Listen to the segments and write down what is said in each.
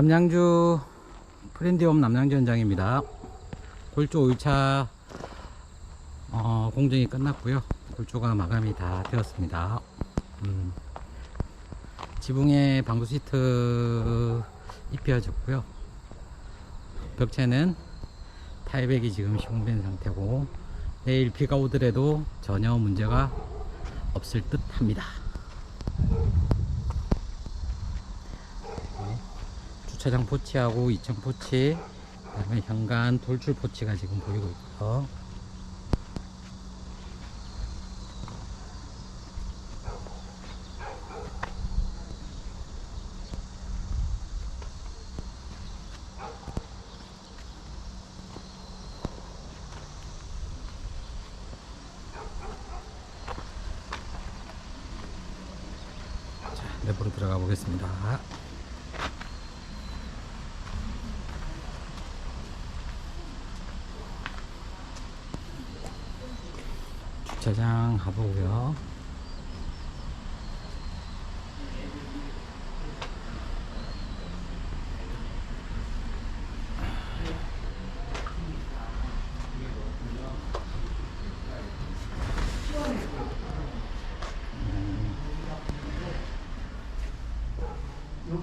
남양주 프렌디홈 남양주 현장입니다. 골조 5일차 어, 공정이 끝났고요. 골조가 마감이 다 되었습니다. 음, 지붕에 방수 시트 입혀졌고요. 벽체는 타일백이 지금 시공된 상태고 내일 비가 오더라도 전혀 문제가 없을 듯 합니다. 주차장 포치하고 2층 포치 그 다음에 현관 돌출 포치가 지금 보이고 있고요. 자, 내부로 들어가 보겠습니다. 주차장 가보고요.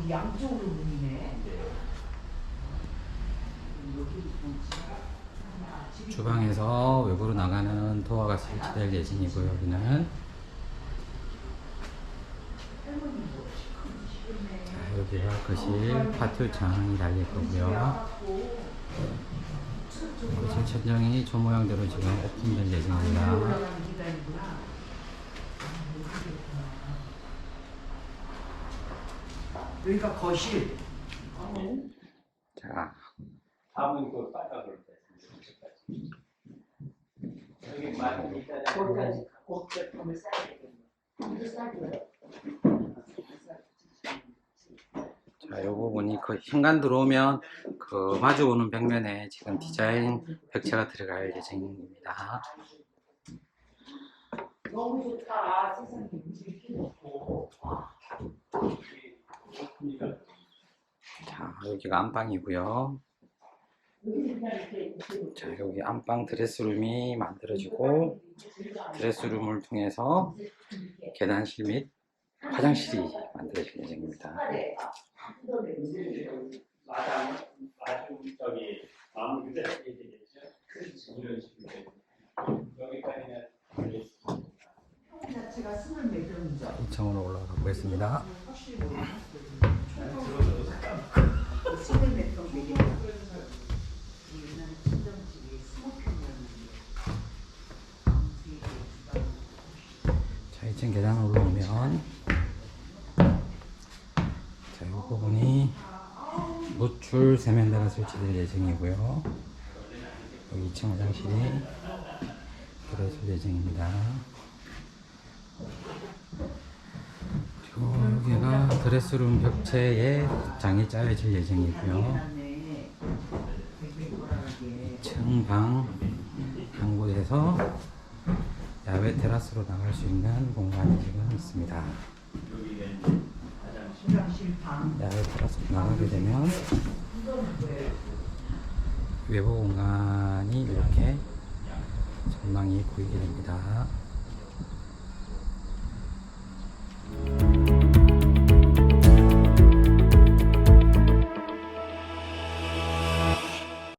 양쪽으로 문이네. 주방에서 외부로 나가는 도어가 설치될 예정이고요. 여기는 자, 여기가 거실 파티오 창이 달릴 거고요. 거실 천정이 저 모양대로 지금 오픈될 예정입니다. 여기가 거실. 자, 밥은 그 빨간걸 때. 여기 많이 있다가 거기까지 곡제품을 싸야 되겠네. 자, 요 부분이 그 현관 들어오면 그 마주오는 벽면에 지금 디자인 벽체가 들어갈 예정입니다. 너무 좋다. 세상에 이렇게 놓고. 자, 여기가 안방이고요. 자, 여기 안방 드레스룸이 만들어지고 드레스룸을 통해서 계단실 및 화장실이 만들어질 예정입니다. 2층으로 올라가 보겠습니다. 2층 계단 올라오면 자, 이 부분이 노출 세면대가 설치될 예정이고요. 여기 2층 화장실이 들어설 예정입니다. 여기가 드레스룸 벽체에 장이 짜여질 예정이고요. 2층 방 한 곳에서 야외 테라스로 나갈 수 있는 공간이 지금 있습니다. 야외 테라스로 나가게 되면 외부 공간이 이렇게 전망이 보이게 됩니다.